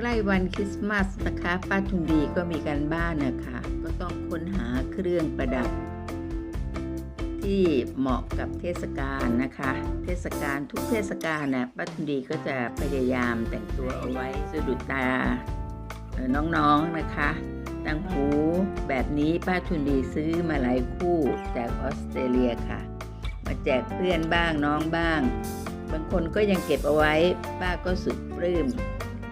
ใกล้วันคริสต์มาสนะคะป้าทุนดีก็มีการบ้านนะคะ ก็ต้องค้นหาเครื่องประดับ ที่เหมาะกับเทศกาลนะคะ เทศกาลทุกเทศกาลนะป้าทุนดีก็จะพยายามแต่งตัวเอาไว้สะดุดตาน้องๆนะคะต่างหูแบบนี้ป้าทุนดีซื้อมาหลายคู่จากออสเตรเลียค่ะ มาแจกเพื่อนบ้างน้องบ้าง บางคนก็ยังเก็บเอาไว้ป้าก็สุดปลื้ม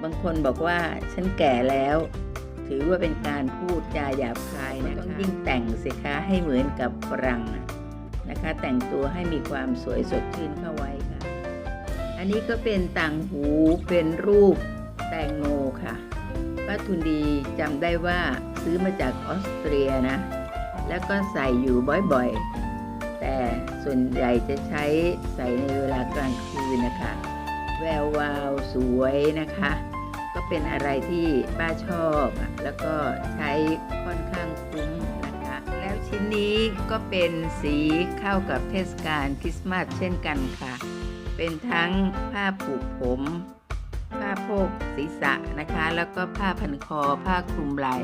บางคนบอกว่าฉันแก่แล้ว ถือว่าเป็นการพูดจาหยาบคายนะคะต้องยิ่งแต่งสิคะให้เหมือนกับฝรั่งนะคะ แต่งตัวให้มีความสวยสดชื่นเข้าไว้ค่ะ อันนี้ก็เป็นต่างหูเป็นรูปแตงโมค่ะป้าทุนดีจำได้ว่าซื้อมาจากออสเตรียนะ แล้วก็ใส่อยู่บ่อยๆ แต่ส่วนใหญ่จะใช้ใส่ในเวลากลางคืนนะคะ แวววาวสวยนะคะ ก็เป็นอะไรที่ป้าชอบ แล้วก็ใช้ค่อนข้างคุ้มนะคะ แล้วชิ้นนี้ก็เป็นสีเข้ากับเทศกาลคริสต์มาสเช่นกันค่ะ เป็นทั้งผ้าผูกผม ผ้าโพกศีรษะนะคะ แล้วก็ผ้าพันคอผ้าคลุมไหล่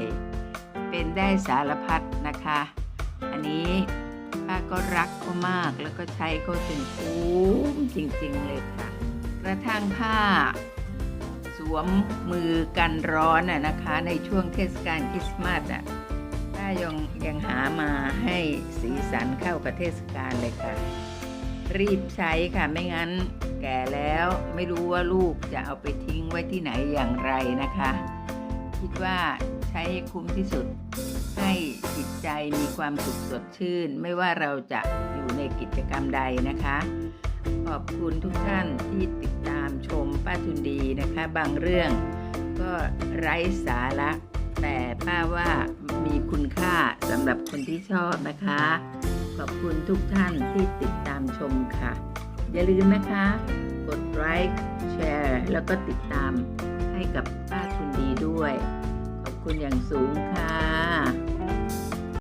เป็นได้สารพัดนะคะ อันนี้ป้าก็รักเขามากแล้วก็ใช้เขาจนคุ้มจริงๆเลยค่ะ ระทั่งผ้า สวมมือกันร้อนนะนะคะ ในช่วงเทศกาลคริสต์มาสอะป้ายังยังหามาให้สีสันเข้ากับเทศกาลเลยค่ะ รีบใช้ค่ะไม่งั้นแก่แล้วไม่รู้ว่าลูกจะเอาไปทิ้งไว้ที่ไหนอย่างไรนะคะ คิดว่าใช้ให้คุ้มที่สุดให้จิตใจมีความสุขสดชื่น ไม่ว่าเราจะอยู่ในกิจกรรมใดนะคะ ขอบคุณทุกท่านที่ติดตามชมป้าทุนดีนะคะ บางเรื่องก็ไร้สาระ แต่ป้าว่ามีคุณค่าสำหรับคนที่ชอบนะคะ ขอบคุณทุกท่านที่ติดตามชมค่ะ อย่าลืมนะคะ กดไลค์แชร์แล้วก็ติดตามให้กับป้าทุนดีด้วย ขอบคุณอย่างสูงค่ะ